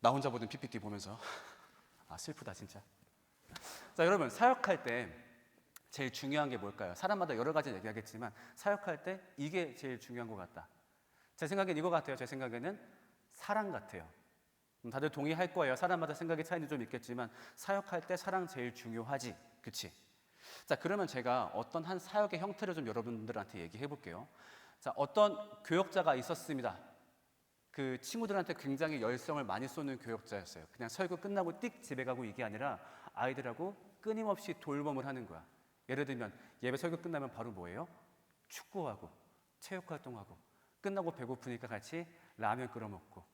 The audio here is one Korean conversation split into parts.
나 혼자 보던 PPT 보면서 아 슬프다 진짜. 자 여러분 사역할 때 제일 중요한 게 뭘까요? 사람마다 여러 가지 얘기하겠지만 사역할 때 이게 제일 중요한 것 같다. 제 생각엔 이거 같아요. 제 생각에는 사랑 같아요. 음, 다들 동의할 거예요. 사람마다 생각의 차이는 좀 있겠지만 사역할 때 사랑 제일 중요하지. 그치? 자, 그러면 제가 어떤 한 사역의 형태를 좀 여러분들한테 얘기해 볼게요. 자, 어떤 교역자가 있었습니다. 그 친구들한테 굉장히 열성을 많이 쏘는 교역자였어요. 그냥 설교 끝나고 띡 집에 가고 이게 아니라 아이들하고 끊임없이 돌봄을 하는 거야. 예를 들면 예배 설교 끝나면 바로 뭐예요? 축구하고 체육 활동하고 끝나고 배고프니까 같이 라면 끓여 먹고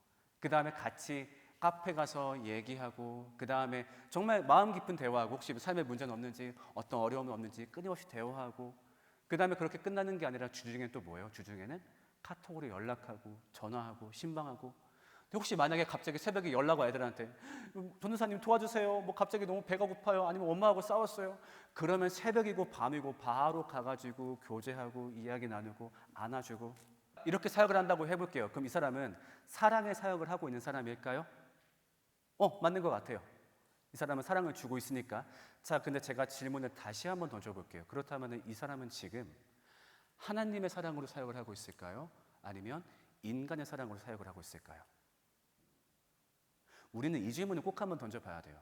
그 다음에 같이 카페 가서 얘기하고 그 다음에 정말 마음 깊은 대화하고 혹시 삶에 문제는 없는지 어떤 어려움은 없는지 끊임없이 대화하고 그 다음에 그렇게 끝나는 게 아니라 주중엔 또 뭐예요? 주중에는 카톡으로 연락하고 전화하고 신방하고. 혹시 만약에 갑자기 새벽에 연락 와 애들한테. 전도사님 도와주세요. 뭐 갑자기 너무 배가 고파요. 아니면 엄마하고 싸웠어요. 그러면 새벽이고 밤이고 바로 가가지고 교제하고 이야기 나누고 안아주고. 이렇게 사역을 한다고 해볼게요. 그럼 이 사람은 사랑의 사역을 하고 있는 사람일까요? 어 맞는 것 같아요. 이 사람은 사랑을 주고 있으니까. 자 근데 제가 질문을 다시 한번 던져볼게요. 그렇다면 이 사람은 지금 하나님의 사랑으로 사역을 하고 있을까요? 아니면 인간의 사랑으로 사역을 하고 있을까요? 우리는 이 질문을 꼭 한번 던져봐야 돼요.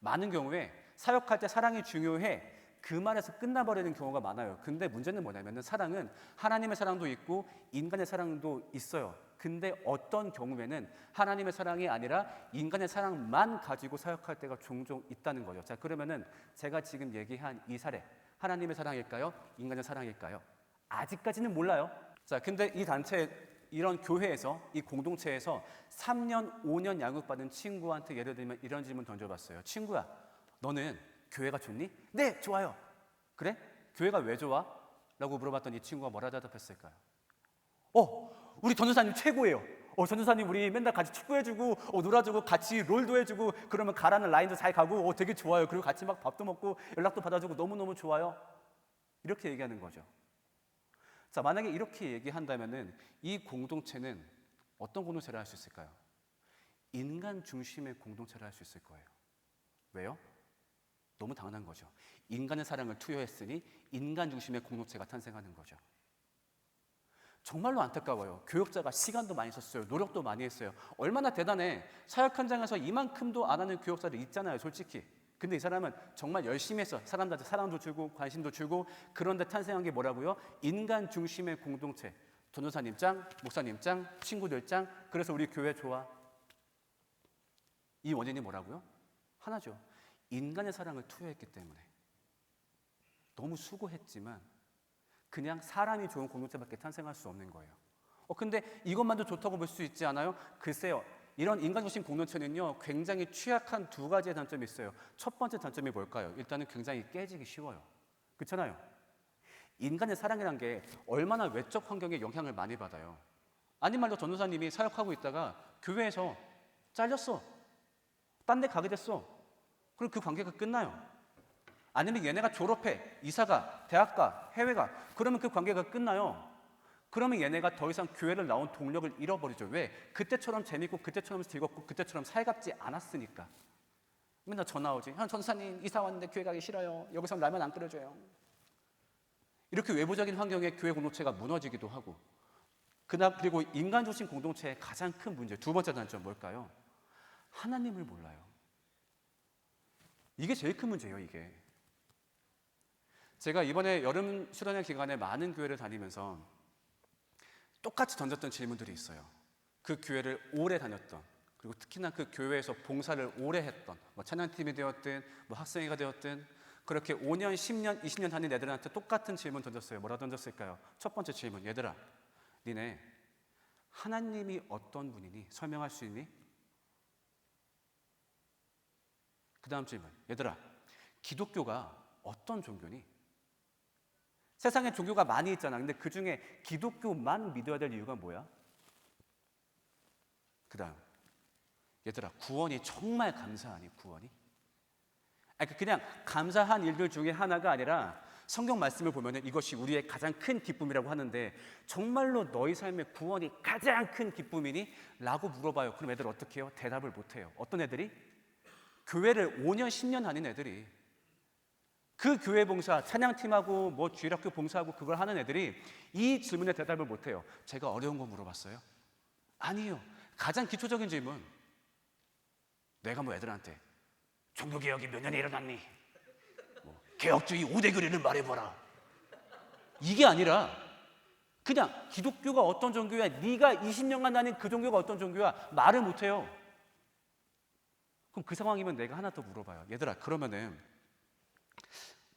많은 경우에 사역할 때 사랑이 중요해 그 말에서 끝나버리는 경우가 많아요. 근데 문제는 뭐냐면은 사랑은 하나님의 사랑도 있고 인간의 사랑도 있어요. 근데 어떤 경우에는 하나님의 사랑이 아니라 인간의 사랑만 가지고 사역할 때가 종종 있다는 거죠. 자, 그러면은 제가 지금 얘기한 이 사례, 하나님의 사랑일까요? 인간의 사랑일까요? 아직까지는 몰라요. 자, 근데 이 단체 이런 교회에서 이 공동체에서 3년, 5년 양육받은 친구한테 예를 들면 이런 질문 던져봤어요. 친구야, 너는 교회가 좋니? 네, 좋아요. 그래? 교회가 왜 좋아? 라고 물어봤더니 이 친구가 뭐라 대답했을까요? 어, 우리 전도사님 최고예요. 어, 전도사님 우리 맨날 같이 축구해주고, 어, 놀아주고, 같이 롤도 해주고, 그러면 가라는 라인도 잘 가고, 어, 되게 좋아요. 그리고 같이 막 밥도 먹고, 연락도 받아주고, 너무너무 좋아요. 이렇게 얘기하는 거죠. 자, 만약에 이렇게 얘기한다면은 이 공동체는 어떤 공동체를 할 수 있을까요? 인간 중심의 공동체를 할 수 있을 거예요. 왜요? 너무 당연한 거죠. 인간의 사랑을 투여했으니 인간 중심의 공동체가 탄생하는 거죠. 정말로 안타까워요. 교육자가 시간도 많이 썼어요. 노력도 많이 했어요. 얼마나 대단해. 사역 현장에서 이만큼도 안 하는 교육자들 있잖아요, 솔직히. 근데 이 사람은 정말 열심히 했어. 사람들한테 사랑도 주고 관심도 주고 그런 데 탄생한 게 뭐라고요? 인간 중심의 공동체. 전도사님 짱, 목사님 짱, 친구들 짱. 그래서 우리 교회 좋아. 이 원인이 뭐라고요? 하나죠. 인간의 사랑을 투여했기 때문에. 너무 수고했지만 그냥 사람이 좋은 공동체밖에 탄생할 수 없는 거예요. 어, 근데 이것만도 좋다고 볼 수 있지 않아요? 글쎄요. 이런 인간 중심 공동체는요, 굉장히 취약한 두 가지의 단점이 있어요. 첫 번째 단점이 뭘까요? 일단은 굉장히 깨지기 쉬워요. 그렇잖아요. 인간의 사랑이란 게 얼마나 외적 환경에 영향을 많이 받아요. 아닌 말로 전도사님이 사역하고 있다가 교회에서 잘렸어. 딴 데 가게 됐어. 그럼 그 관계가 끝나요. 아니면 얘네가 졸업해, 이사가, 대학가, 해외가. 그러면 그 관계가 끝나요. 그러면 얘네가 더 이상 교회를 나온 동력을 잃어버리죠. 왜? 그때처럼 재밌고 그때처럼 즐겁고 그때처럼 살갑지 않았으니까. 맨날 전화 오지. 형 전사님 이사 왔는데 교회 가기 싫어요. 여기서 라면 안 끓여줘요. 이렇게 외부적인 환경에 교회 공동체가 무너지기도 하고. 그다 그리고 인간 중심 공동체의 가장 큰 문제 두 번째 단점 뭘까요? 하나님을 몰라요. 이게 제일 큰 문제예요. 이게. 제가 이번에 여름 수련회 기간에 많은 교회를 다니면서 똑같이 던졌던 질문들이 있어요. 그 교회를 오래 다녔던 그리고 특히나 그 교회에서 봉사를 오래 했던 뭐 찬양팀이 되었든 뭐 학생회가 되었든 그렇게 5년, 10년, 20년 다닌 애들한테 똑같은 질문 던졌어요. 뭐라 던졌을까요? 첫 번째 질문. 얘들아, 니네 하나님이 어떤 분이니 설명할 수 있니? 그 다음 질문. 얘들아, 기독교가 어떤 종교니? 세상에 종교가 많이 있잖아. 근데 그 중에 기독교만 믿어야 될 이유가 뭐야? 그 다음. 얘들아, 구원이 정말 감사하니, 구원이? 아니, 그냥 감사한 일들 중에 하나가 아니라 성경 말씀을 보면 이것이 우리의 가장 큰 기쁨이라고 하는데 정말로 너희 삶의 구원이 가장 큰 기쁨이니? 라고 물어봐요. 그럼 애들 어떻게 해요? 대답을 못 해요. 어떤 애들이? 교회를 5년, 10년 다닌 애들이 그 교회 봉사, 찬양팀하고 뭐 주일학교 봉사하고 그걸 하는 애들이 이 질문에 대답을 못 해요. 제가 어려운 거 물어봤어요? 아니에요. 가장 기초적인 질문. 내가 뭐 애들한테 종교개혁이 몇 년에 일어났니? 뭐 개혁주의 5대 교리를 말해봐라. 이게 아니라 그냥 기독교가 어떤 종교야? 네가 20년간 다닌 그 종교가 어떤 종교야? 말을 못해요. 그럼 그 상황이면 내가 하나 더 물어봐요. 얘들아, 그러면은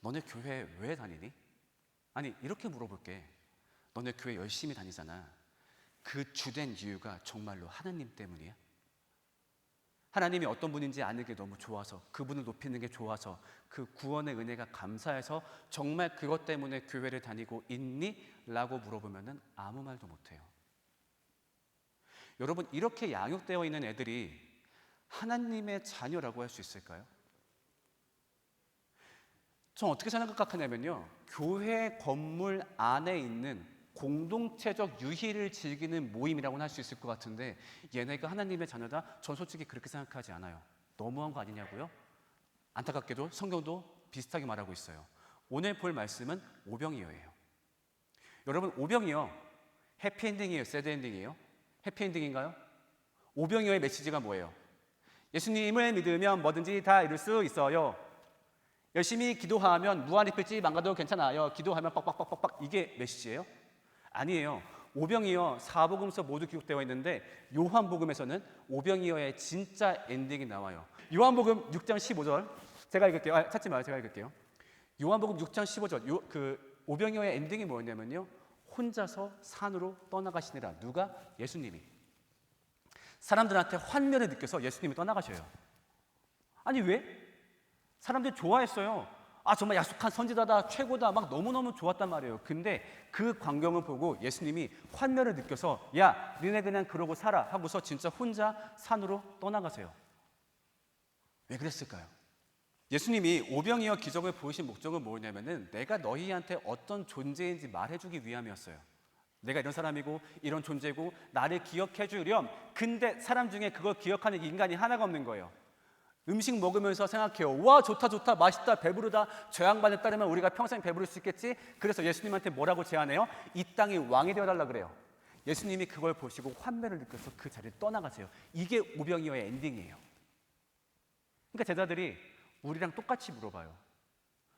너네 교회 왜 다니니? 아니, 이렇게 물어볼게. 너네 교회 열심히 다니잖아. 그 주된 이유가 정말로 하나님 때문이야? 하나님이 어떤 분인지 아는 게 너무 좋아서 그분을 높이는 게 좋아서 그 구원의 은혜가 감사해서 정말 그것 때문에 교회를 다니고 있니? 라고 물어보면은 아무 말도 못해요. 여러분 이렇게 양육되어 있는 애들이 하나님의 자녀라고 할 수 있을까요? 전 어떻게 생각하냐면요. 교회 건물 안에 있는 공동체적 유희를 즐기는 모임이라고는 할 수 있을 것 같은데 얘네가 하나님의 자녀다? 전 솔직히 그렇게 생각하지 않아요. 너무한 거 아니냐고요? 안타깝게도 성경도 비슷하게 말하고 있어요. 오늘 볼 말씀은 오병이어예요. 여러분 오병이어 해피엔딩이에요, 새드엔딩이에요? 해피엔딩인가요? 오병이어의 메시지가 뭐예요? 예수님을 믿으면 뭐든지 다 이룰 수 있어요. 열심히 기도하면 무한리필지 망가도 괜찮아요. 기도하면 빡빡빡빡빡 이게 메시지예요? 아니에요. 오병이어 사복음서 모두 기록되어 있는데 요한복음에서는 오병이어의 진짜 엔딩이 나와요. 요한복음 6장 15절 제가 읽을게요. 아, 찾지 마요. 제가 읽을게요. 요한복음 6장 15절 요, 그 오병이어의 엔딩이 뭐였냐면요. 혼자서 산으로 떠나가시니라. 누가? 예수님이. 사람들한테 환멸을 느껴서 예수님이 떠나가셔요. 아니 왜? 사람들이 좋아했어요. 아 정말 약속한 선지자다 최고다 막 너무너무 좋았단 말이에요. 근데 그 광경을 보고 예수님이 환멸을 느껴서 야 니네 그냥 그러고 살아 하고서 진짜 혼자 산으로 떠나가세요. 왜 그랬을까요? 예수님이 오병이어 기적을 보이신 목적은 뭐냐면은 내가 너희한테 어떤 존재인지 말해주기 위함이었어요. 내가 이런 사람이고 이런 존재고 나를 기억해 주렴. 근데 사람 중에 그걸 기억하는 인간이 하나가 없는 거예요. 음식 먹으면서 생각해요. 와 좋다 좋다 맛있다 배부르다 저 양반에 따르면 우리가 평생 배부를 수 있겠지. 그래서 예수님한테 뭐라고 제안해요? 이 땅의 왕이 되어달라 그래요. 예수님이 그걸 보시고 환멸을 느껴서 그 자리를 떠나가세요. 이게 오병이어의 엔딩이에요. 그러니까 제자들이 우리랑 똑같이 물어봐요.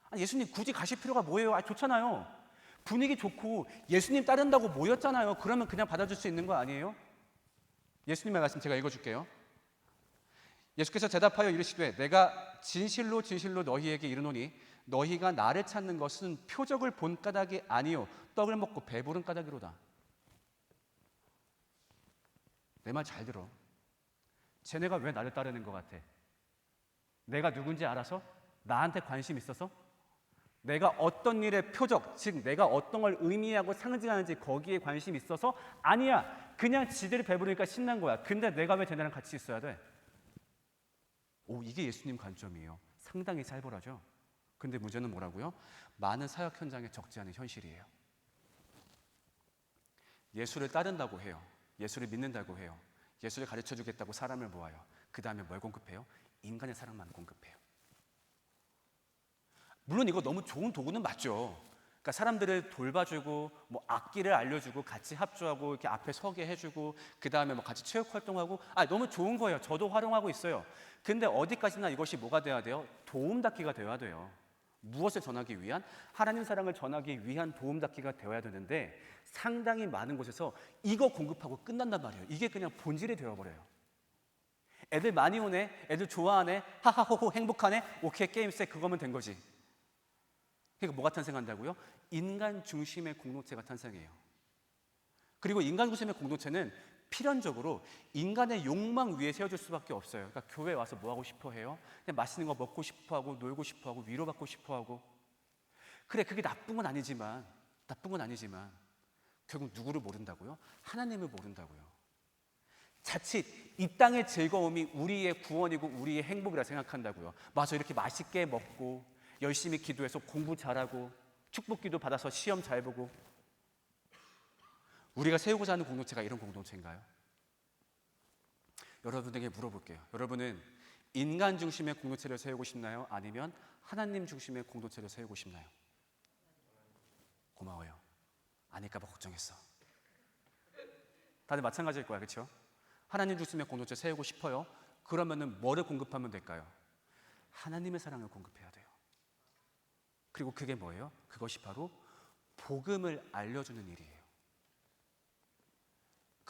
아니, 예수님 굳이 가실 필요가 뭐예요? 아 좋잖아요. 분위기 좋고 예수님 따른다고 모였잖아요. 그러면 그냥 받아줄 수 있는 거 아니에요? 예수님의 말씀 제가 읽어줄게요. 예수께서 대답하여 이르시되 내가 진실로 진실로 너희에게 이르노니 너희가 나를 찾는 것은 표적을 본 까닭이 아니요 떡을 먹고 배부른 까닭이로다. 내 말 잘 들어. 쟤네가 왜 나를 따르는 것 같아? 내가 누군지 알아서? 나한테 관심 있어서? 내가 어떤 일의 표적, 즉 내가 어떤 걸 의미하고 상징하는지 거기에 관심 있어서? 아니야. 그냥 지들이 배부르니까 신난 거야. 근데 내가 왜 쟤네랑 같이 있어야 돼? 오, 이게 예수님 관점이에요. 상당히 살벌하죠. 근데 문제는 뭐라고요? 많은 사역 현장에 적지 않은 현실이에요. 예수를 따른다고 해요. 예수를 믿는다고 해요. 예수를 가르쳐 주겠다고 사람을 모아요. 그 다음에 뭘 공급해요? 인간의 사랑만 공급해요. 물론 이거 너무 좋은 도구는 맞죠. 그러니까 사람들을 돌봐주고 뭐 악기를 알려주고 같이 합주하고 이렇게 앞에 서게 해주고 그 다음에 뭐 같이 체육 활동하고 아 너무 좋은 거예요. 저도 활용하고 있어요. 근데 어디까지나 이것이 뭐가 돼야 돼요? 도움닫기가 되어야 돼요. 무엇을 전하기 위한 하나님 사랑을 전하기 위한 도움닫기가 되어야 되는데 상당히 많은 곳에서 이거 공급하고 끝난단 말이에요. 이게 그냥 본질이 되어버려요. 애들 많이 오네, 애들 좋아하네, 하하호호 행복하네, 오케이 게임 세 그거면 된 거지. 그러니까 뭐가 탄생한다고요? 인간 중심의 공동체가 탄생해요. 그리고 인간 중심의 공동체는 필연적으로 인간의 욕망 위에 세워질 수밖에 없어요. 그러니까 교회 와서 뭐 하고 싶어 해요? 그냥 맛있는 거 먹고 싶어 하고 놀고 싶어 하고 위로받고 싶어 하고. 그래 그게 나쁜 건 아니지만 나쁜 건 아니지만 결국 누구를 모른다고요? 하나님을 모른다고요. 자칫 이 땅의 즐거움이 우리의 구원이고 우리의 행복이라 생각한다고요. 맞아 이렇게 맛있게 먹고 열심히 기도해서 공부 잘하고 축복기도 받아서 시험 잘 보고 우리가 세우고자 하는 공동체가 이런 공동체인가요? 여러분에게 물어볼게요. 여러분은 인간 중심의 공동체를 세우고 싶나요? 아니면 하나님 중심의 공동체를 세우고 싶나요? 고마워요. 아닐까봐 걱정했어. 다들 마찬가지일 거야, 그렇죠? 하나님 중심의 공동체 세우고 싶어요. 그러면은 뭐를 공급하면 될까요? 하나님의 사랑을 공급해야 돼요. 그리고 그게 뭐예요? 그것이 바로 복음을 알려주는 일이에요.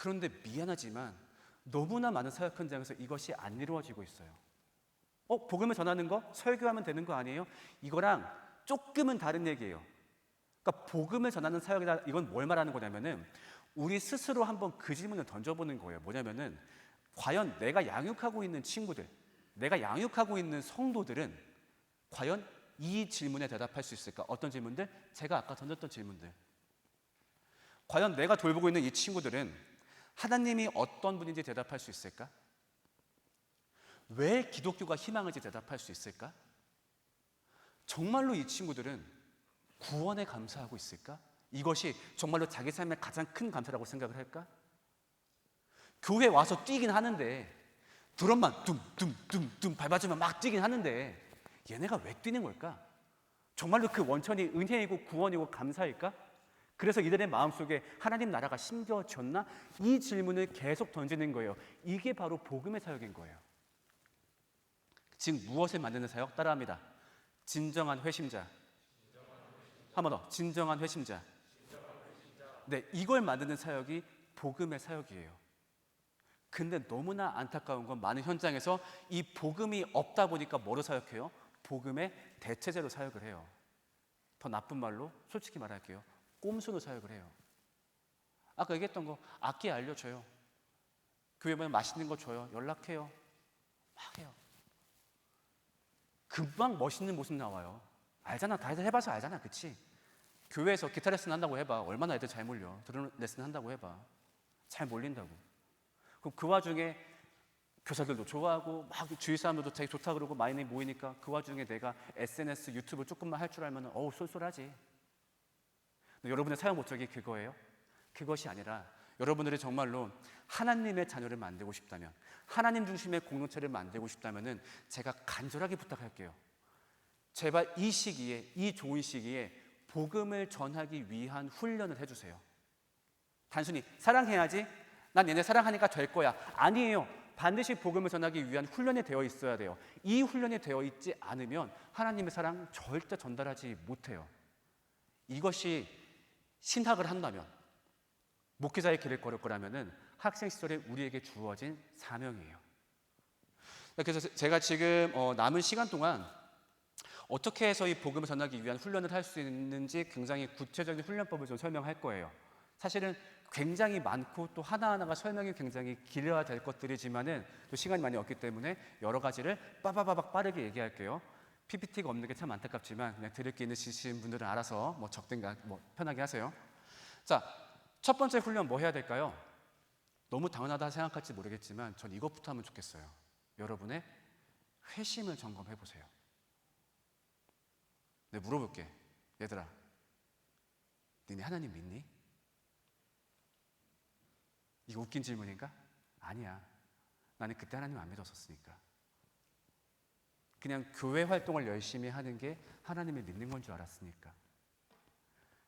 그런데 미안하지만 너무나 많은 사역 현장에서 이것이 안 이루어지고 있어요. 어, 복음을 전하는 거 설교하면 되는 거 아니에요? 이거랑 조금은 다른 얘기예요. 그러니까 복음을 전하는 사역이다. 이건 뭘 말하는 거냐면은 우리 스스로 한번 그 질문을 던져보는 거예요. 뭐냐면은 과연 내가 양육하고 있는 친구들, 내가 양육하고 있는 성도들은 과연 이 질문에 대답할 수 있을까? 어떤 질문들? 제가 아까 던졌던 질문들. 과연 내가 돌보고 있는 이 친구들은 하나님이 어떤 분인지 대답할 수 있을까? 왜 기독교가 희망인지 대답할 수 있을까? 정말로 이 친구들은 구원에 감사하고 있을까? 이것이 정말로 자기 삶의 가장 큰 감사라고 생각을 할까? 교회 와서 뛰긴 하는데 드럼만 둠둠둠둠 밟아주면 막 뛰긴 하는데 얘네가 왜 뛰는 걸까? 정말로 그 원천이 은혜이고 구원이고 감사일까? 그래서 이들의 마음속에 하나님 나라가 심겨졌나? 이 질문을 계속 던지는 거예요. 이게 바로 복음의 사역인 거예요. 즉 무엇을 만드는 사역? 따라합니다. 진정한 회심자. 한 번 더. 진정한 회심자. 네, 이걸 만드는 사역이 복음의 사역이에요. 근데 너무나 안타까운 건 많은 현장에서 이 복음이 없다 보니까 뭐로 사역해요? 복음의 대체제로 사역을 해요. 더 나쁜 말로 솔직히 말할게요. 꼼수로 사역을 해요. 아까 얘기했던 거 악기 알려줘요. 교회 오면 맛있는 거 줘요. 연락해요. 막 해요. 금방 멋있는 모습 나와요. 알잖아. 다 해봐서 알잖아. 그치? 교회에서 기타 레슨 한다고 해봐. 얼마나 애들 잘 몰려. 드럼 레슨 한다고 해봐. 잘 몰린다고. 그럼 그 와중에 교사들도 좋아하고 막 주위 사람들도 되게 좋다 그러고 많이 모이니까 그 와중에 내가 SNS, 유튜브 조금만 할 줄 알면 어우 쏠쏠하지. 여러분의 사용 목적이 그거예요? 그것이 아니라 여러분들이 정말로 하나님의 자녀를 만들고 싶다면 하나님 중심의 공동체를 만들고 싶다면은 제가 간절하게 부탁할게요. 제발 이 시기에 이 좋은 시기에 복음을 전하기 위한 훈련을 해주세요. 단순히 사랑해야지. 난 얘네 사랑하니까 될 거야. 아니에요. 반드시 복음을 전하기 위한 훈련이 되어 있어야 돼요. 이 훈련이 되어 있지 않으면 하나님의 사랑 절대 전달하지 못해요. 이것이 신학을 한다면 목회자의 길을 걸을 거라면은 학생 시절에 우리에게 주어진 사명이에요. 그래서 제가 지금 어, 남은 시간 동안 어떻게 해서 이 복음을 전하기 위한 훈련을 할 수 있는지 굉장히 구체적인 훈련법을 좀 설명할 거예요. 사실은 굉장히 많고 또 하나하나가 설명이 굉장히 길어야 될 것들이지만은 또 시간이 많이 없기 때문에 여러 가지를 빠바바박 빠르게 얘기할게요. PPT가 없는 게 참 안타깝지만 그냥 들을 게 있으신 분들은 알아서 뭐 적든가 뭐 편하게 하세요. 자, 첫 번째 훈련 뭐 해야 될까요? 너무 당연하다 생각할지 모르겠지만 전 이것부터 하면 좋겠어요. 여러분의 회심을 점검해 보세요. 내 물어볼게. 얘들아. 니네 하나님 믿니? 이거 웃긴 질문인가? 아니야. 나는 그때 하나님 안 믿었었으니까. 그냥 교회 활동을 열심히 하는 게 하나님을 믿는 건 줄 알았으니까.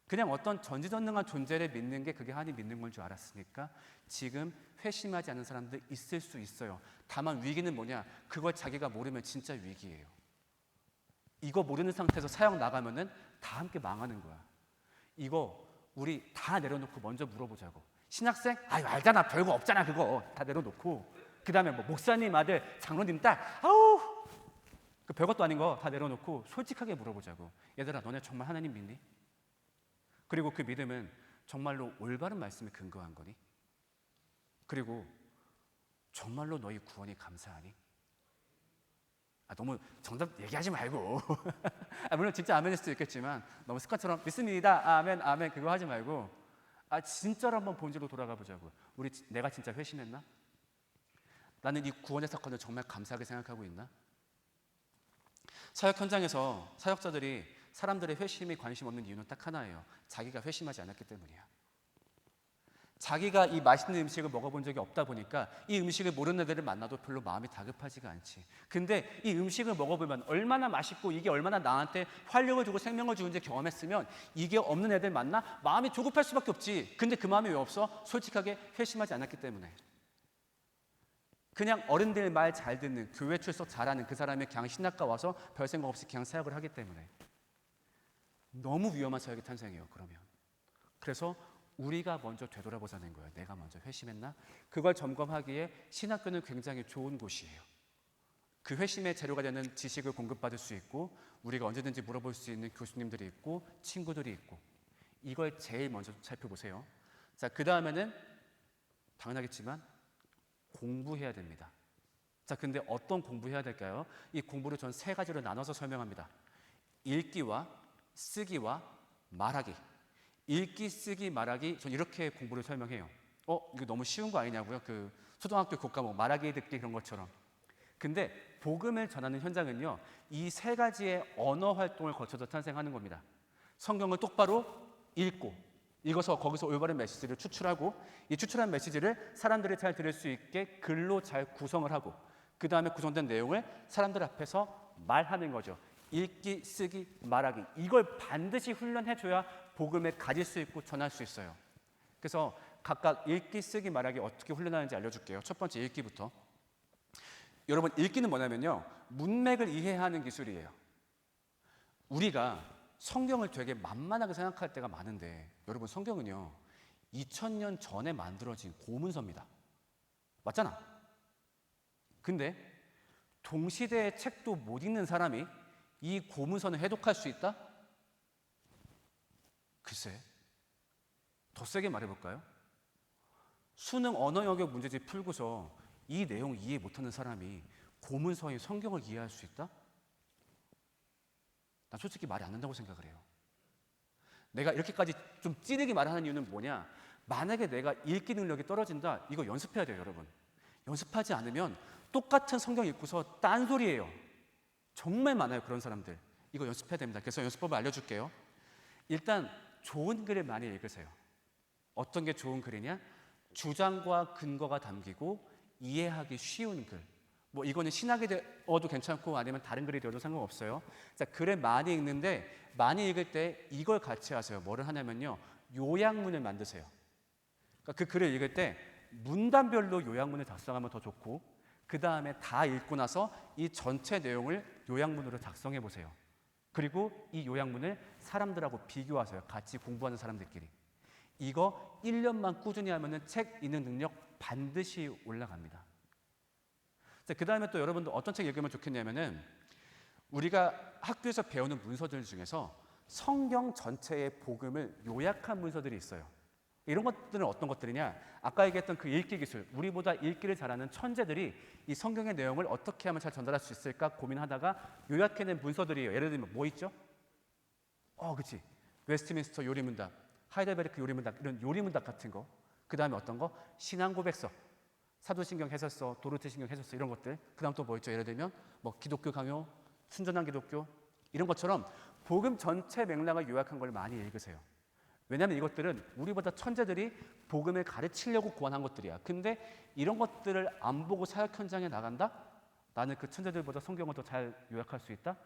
그냥 어떤 전지전능한 존재를 믿는 게 그게 하나님 믿는 건 줄 알았으니까 지금 회심하지 않는 사람들 있을 수 있어요. 다만 위기는 뭐냐? 그걸 자기가 모르면 진짜 위기예요. 이거 모르는 상태에서 사역 나가면은 다 함께 망하는 거야. 이거 우리 다 내려놓고 먼저 물어보자고. 신학생? 아유 알잖아 별거 없잖아 그거 다 내려놓고 그 다음에 뭐 목사님 아들 장로님 딸 아우 그 별것도 아닌 거 다 내려놓고 솔직하게 물어보자고 얘들아 너네 정말 하나님 믿니? 그리고 그 믿음은 정말로 올바른 말씀에 근거한 거니? 그리고 정말로 너희 구원이 감사하니? 아, 너무 정답 얘기하지 말고 아, 물론 진짜 아멘일 수도 있겠지만 너무 습관처럼 믿습니다 아멘 아멘 그거 하지 말고 아 진짜로 한번 본질로 돌아가 보자고. 우리 내가 진짜 회심했나? 나는 이 구원의 사건을 정말 감사하게 생각하고 있나? 사역 현장에서 사역자들이 사람들의 회심에 관심 없는 이유는 딱 하나예요. 자기가 회심하지 않았기 때문이야. 자기가 이 맛있는 음식을 먹어본 적이 없다 보니까 이 음식을 모르는 애들을 만나도 별로 마음이 다급하지가 않지. 근데 이 음식을 먹어보면 얼마나 맛있고 이게 얼마나 나한테 활력을 주고 생명을 주는지 경험했으면 이게 없는 애들 만나 마음이 조급할 수밖에 없지. 근데 그 마음이 왜 없어? 솔직하게 회심하지 않았기 때문에. 그냥 어른들 말 잘 듣는 교회 출석 잘하는 그 사람이 그냥 신학과 와서 별 생각 없이 그냥 사역을 하기 때문에 너무 위험한 사역이 탄생해요. 그러면 그래서 우리가 먼저 되돌아보자는 거예요. 내가 먼저 회심했나? 그걸 점검하기에 신학교는 굉장히 좋은 곳이에요. 그 회심의 재료가 되는 지식을 공급받을 수 있고 우리가 언제든지 물어볼 수 있는 교수님들이 있고 친구들이 있고 이걸 제일 먼저 살펴보세요. 자, 그 다음에는 당연하겠지만 공부해야 됩니다. 자, 근데 어떤 공부해야 될까요? 이 공부를 전 세 가지로 나눠서 설명합니다. 읽기와 쓰기와 말하기. 읽기, 쓰기, 말하기. 전 이렇게 공부를 설명해요. 어, 이거 너무 쉬운 거 아니냐고요? 그 초등학교 교과목 말하기, 듣기 그런 것처럼. 근데 복음을 전하는 현장은요, 이 세 가지의 언어 활동을 거쳐서 탄생하는 겁니다. 성경을 똑바로 읽고, 읽어서 거기서 올바른 메시지를 추출하고, 이 추출한 메시지를 사람들이 잘 들을 수 있게 글로 잘 구성을 하고, 그 다음에 구성된 내용을 사람들 앞에서 말하는 거죠. 읽기, 쓰기, 말하기. 이걸 반드시 훈련해줘야 복음을 가질 수 있고 전할 수 있어요. 그래서 각각 읽기, 쓰기, 말하기 어떻게 훈련하는지 알려줄게요. 첫 번째 읽기부터. 여러분 읽기는 뭐냐면요 문맥을 이해하는 기술이에요. 우리가 성경을 되게 만만하게 생각할 때가 많은데 여러분 성경은요 2000년 전에 만들어진 고문서입니다. 맞잖아. 근데 동시대의 책도 못 읽는 사람이 이 고문서는 해독할 수 있다? 글쎄, 더 세게 말해 볼까요? 수능 언어 영역 문제집 풀고서 이 내용 이해 못 하는 사람이 고문서인 성경을 이해할 수 있다? 난 솔직히 말이 안 된다고 생각을 해요. 내가 이렇게까지 좀 찌르게 말하는 이유는 뭐냐? 만약에 내가 읽기 능력이 떨어진다, 이거 연습해야 돼요, 여러분. 연습하지 않으면 똑같은 성경 읽고서 딴소리예요. 정말 많아요, 그런 사람들. 이거 연습해야 됩니다. 그래서 연습법을 알려줄게요. 일단 좋은 글을 많이 읽으세요. 어떤 게 좋은 글이냐? 주장과 근거가 담기고 이해하기 쉬운 글. 뭐 이거는 신학이 되어도 괜찮고 아니면 다른 글이 되어도 상관없어요. 자, 글을 많이 읽는데 많이 읽을 때 이걸 같이 하세요. 뭐를 하냐면요. 요약문을 만드세요. 그러니까 그 글을 읽을 때 문단별로 요약문을 작성하면 더 좋고 그 다음에 다 읽고 나서 이 전체 내용을 요약문으로 작성해 보세요. 그리고 이 요약문을 사람들하고 비교하세요. 같이 공부하는 사람들끼리. 이거 1년만 꾸준히 하면은 책 읽는 능력 반드시 올라갑니다. 그 다음에 또 여러분들 어떤 책 읽으면 좋겠냐면은 우리가 학교에서 배우는 문서들 중에서 성경 전체의 복음을 요약한 문서들이 있어요. 이런 것들은 어떤 것들이냐? 아까 얘기했던 그 읽기 기술, 우리보다 읽기를 잘하는 천재들이 이 성경의 내용을 어떻게 하면 잘 전달할 수 있을까 고민하다가 요약해낸 문서들이에요. 예를 들면 뭐 있죠? 어, 그치. 웨스트민스터 요리문답, 하이델베르크 요리문답, 이런 요리문답 같은 거. 그 다음에 어떤 거? 신앙고백서, 사도신경 해설서, 도르트 신경 해설서 이런 것들. 그 다음 또 뭐 있죠? 예를 들면 뭐 기독교 강요, 순전한 기독교 이런 것처럼 복음 전체 맥락을 요약한 걸 많이 읽으세요. 왜냐하면 이것들은 우리보다 천재들이 복음을 가르치려고 고안한 것들이야. 근데 이런 것들을 안 보고 사역 현장에 나간다? 나는 그 천재들보다 성경을 더 잘 요약할 수 있다?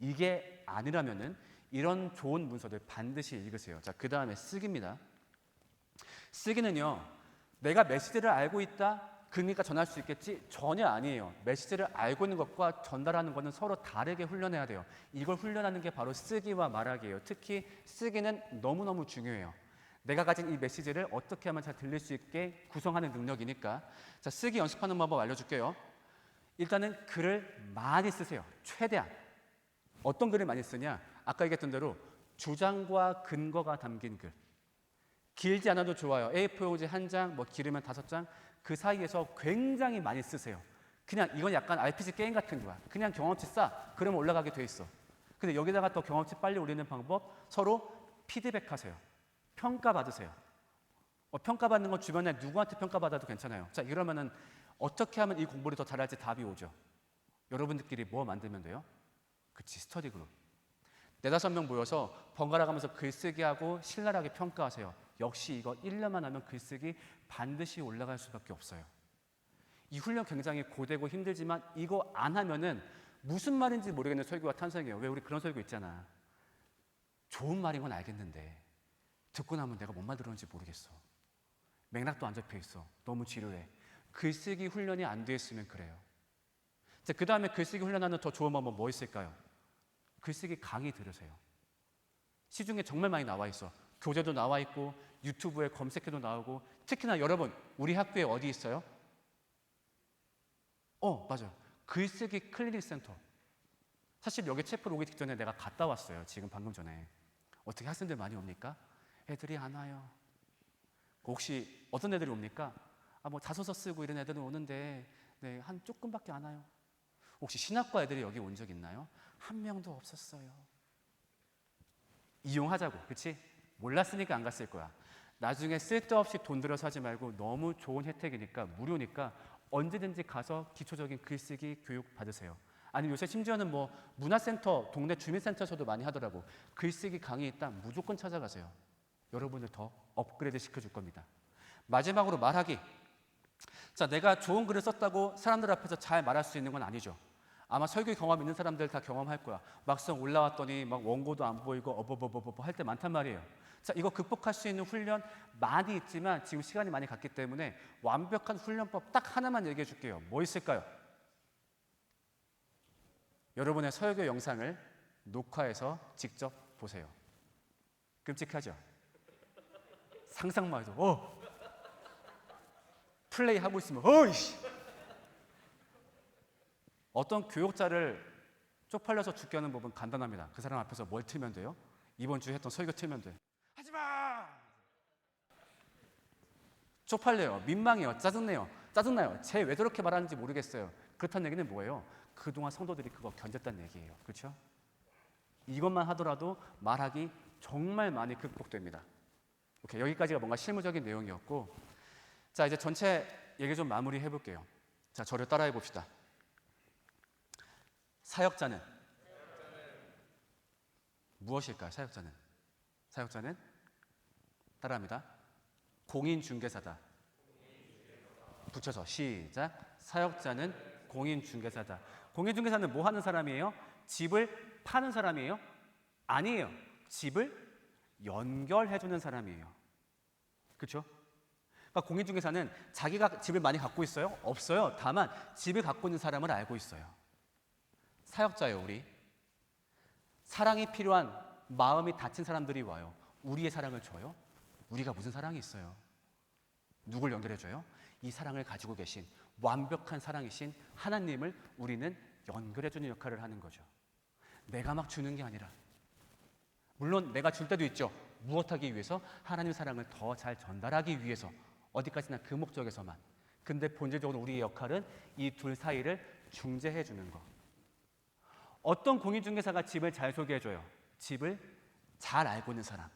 이게 아니라면은 이런 좋은 문서들 반드시 읽으세요. 자, 그 다음에 쓰기입니다. 쓰기는요, 내가 메시지를 알고 있다, 그러니까 전할 수 있겠지? 전혀 아니에요. 메시지를 알고 있는 것과 전달하는 것은 서로 다르게 훈련해야 돼요. 이걸 훈련하는 게 바로 쓰기와 말하기예요. 특히 쓰기는 너무너무 중요해요. 내가 가진 이 메시지를 어떻게 하면 잘 들릴 수 있게 구성하는 능력이니까. 자, 쓰기 연습하는 방법 알려줄게요. 일단은 글을 많이 쓰세요. 최대한. 어떤 글을 많이 쓰냐? 아까 얘기했던 대로 주장과 근거가 담긴 글. 길지 않아도 좋아요. A4 용지 한 장, 뭐 길으면 다섯 장. 그 사이에서 굉장히 많이 쓰세요. 그냥 이건 약간 RPG 게임 같은 거야. 그냥 경험치 쌓. 그러면 올라가게 돼 있어. 근데 여기다가 또 경험치 빨리 올리는 방법 서로 피드백 하세요. 평가 받으세요. 어, 평가받는 건 주변에 누구한테 평가받아도 괜찮아요. 자, 이러면은 어떻게 하면 이 공부를 더 잘할지 답이 오죠. 여러분들끼리 뭐 만들면 돼요? 그치 스터디 그룹. 네다섯 명 모여서 번갈아 가면서 글쓰기 하고 신랄하게 평가하세요. 역시 이거 1년만 하면 글쓰기 반드시 올라갈 수밖에 없어요. 이 훈련 굉장히 고되고 힘들지만 이거 안 하면은 무슨 말인지 모르겠는 설교가 탄생해요. 왜 우리 그런 설교 있잖아. 좋은 말인 건 알겠는데 듣고 나면 내가 뭔 말 들었는지 모르겠어. 맥락도 안 잡혀 있어. 너무 지루해. 글쓰기 훈련이 안돼 있으면 그래요. 자, 그 다음에 글쓰기 훈련하는 더 좋은 방법 뭐 있을까요? 글쓰기 강의 들으세요. 시중에 정말 많이 나와 있어. 교재도 나와 있고 유튜브에 검색해도 나오고 특히나 여러분 우리 학교에 어디 있어요? 어 맞아요. 글쓰기 클리닉 센터. 사실 여기 채플 오기 직전에 내가 갔다 왔어요. 지금 방금 전에 어떻게 학생들 많이 옵니까? 애들이 안 와요. 혹시 어떤 애들이 옵니까? 아 뭐 자소서 쓰고 이런 애들은 오는데 네, 한 조금밖에 안 와요. 혹시 신학과 애들이 여기 온 적 있나요? 한 명도 없었어요. 이용하자고, 그렇지? 몰랐으니까 안 갔을 거야. 나중에 쓸데없이 돈 들여서 하지 말고 너무 좋은 혜택이니까 무료니까 언제든지 가서 기초적인 글쓰기 교육 받으세요. 아니면 요새 심지어는 뭐 문화센터, 동네 주민센터에서도 많이 하더라고. 글쓰기 강의 있다 무조건 찾아가세요. 여러분을 더 업그레이드 시켜줄 겁니다. 마지막으로 말하기. 자, 내가 좋은 글을 썼다고 사람들 앞에서 잘 말할 수 있는 건 아니죠. 아마 설교 경험 있는 사람들 다 경험할 거야. 막상 올라왔더니 막 원고도 안 보이고 어버버버버 할 때 많단 말이에요. 자, 이거 극복할 수 있는 훈련 많이 있지만 지금 시간이 많이 갔기 때문에 완벽한 훈련법 딱 하나만 얘기해 줄게요. 뭐 있을까요? 여러분의 설교 영상을 녹화해서 직접 보세요. 끔찍하죠? 상상만 해도 어 플레이 하고 있으면 어이씨 어떤 교육자를 쪽팔려서 죽게 하는 법은 간단합니다. 그 사람 앞에서 뭘 틀면 돼요? 이번 주에 했던 설교 틀면 돼. 하지 마. 쪽팔려요. 민망해요. 짜증내요. 짜증나요. 쟤 왜 저렇게 말하는지 모르겠어요. 그렇다는 얘기는 뭐예요? 그동안 성도들이 그거 견뎠다는 얘기예요. 그렇죠? 이것만 하더라도 말하기 정말 많이 극복됩니다. 오케이, 여기까지가 뭔가 실무적인 내용이었고 자, 이제 전체 얘기 좀 마무리 해 볼게요. 자, 저를 따라해 봅시다. 사역자는 무엇일까요? 사역자는 사역자는 따라합니다. 공인 중개사다. 붙여서 시작. 사역자는 공인 중개사다. 공인 중개사는 뭐 하는 사람이에요? 집을 파는 사람이에요? 아니에요. 집을 연결해 주는 사람이에요. 그렇죠? 그러니까 공인 중개사는 자기가 집을 많이 갖고 있어요? 없어요. 다만 집을 갖고 있는 사람을 알고 있어요. 사역자예요, 우리. 사랑이 필요한 마음이 다친 사람들이 와요. 우리의 사랑을 줘요? 우리가 무슨 사랑이 있어요? 누굴 연결해 줘요? 이 사랑을 가지고 계신 완벽한 사랑이신 하나님을 우리는 연결해 주는 역할을 하는 거죠. 내가 막 주는 게 아니라 물론 내가 줄 때도 있죠. 무엇하기 위해서 하나님 사랑을 더 잘 전달하기 위해서 어디까지나 그 목적에서만. 근데 본질적으로 우리의 역할은 이 둘 사이를 중재해 주는 거. 어떤 공인중개사가 집을 잘 소개해 줘요? 집을 잘 알고 있는 사람,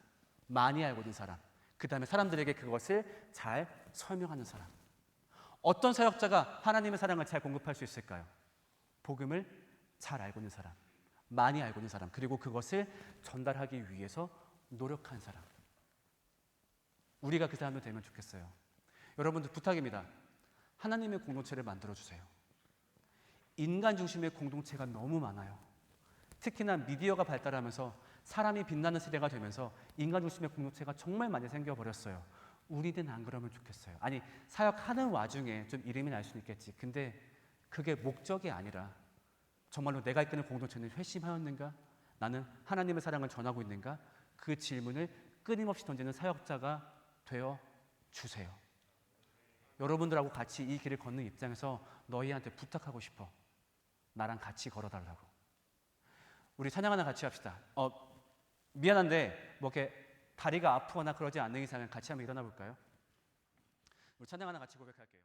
많이 알고 있는 사람, 그 다음에 사람들에게 그것을 잘 설명하는 사람. 어떤 사역자가 하나님의 사랑을 잘 공급할 수 있을까요? 복음을 잘 알고 있는 사람, 많이 알고 있는 사람, 그리고 그것을 전달하기 위해서 노력한 사람. 우리가 그 사람이 되면 좋겠어요. 여러분들 부탁입니다. 하나님의 공동체를 만들어 주세요. 인간 중심의 공동체가 너무 많아요. 특히나 미디어가 발달하면서 사람이 빛나는 시대가 되면서 인간 중심의 공동체가 정말 많이 생겨버렸어요. 우리는 안 그러면 좋겠어요. 아니, 사역하는 와중에 좀 이름이 날 수는 있겠지. 근데 그게 목적이 아니라 정말로 내가 이끄는 공동체는 회심하였는가? 나는 하나님의 사랑을 전하고 있는가? 그 질문을 끊임없이 던지는 사역자가 되어 주세요. 여러분들하고 같이 이 길을 걷는 입장에서 너희한테 부탁하고 싶어. 나랑 같이 걸어달라고. 우리 찬양 하나 같이 합시다. 어, 미안한데, 뭐 이렇게 다리가 아프거나 그러지 않는 이상은 같이 한번 일어나 볼까요? 우리 찬양 하나 같이 고백할게요.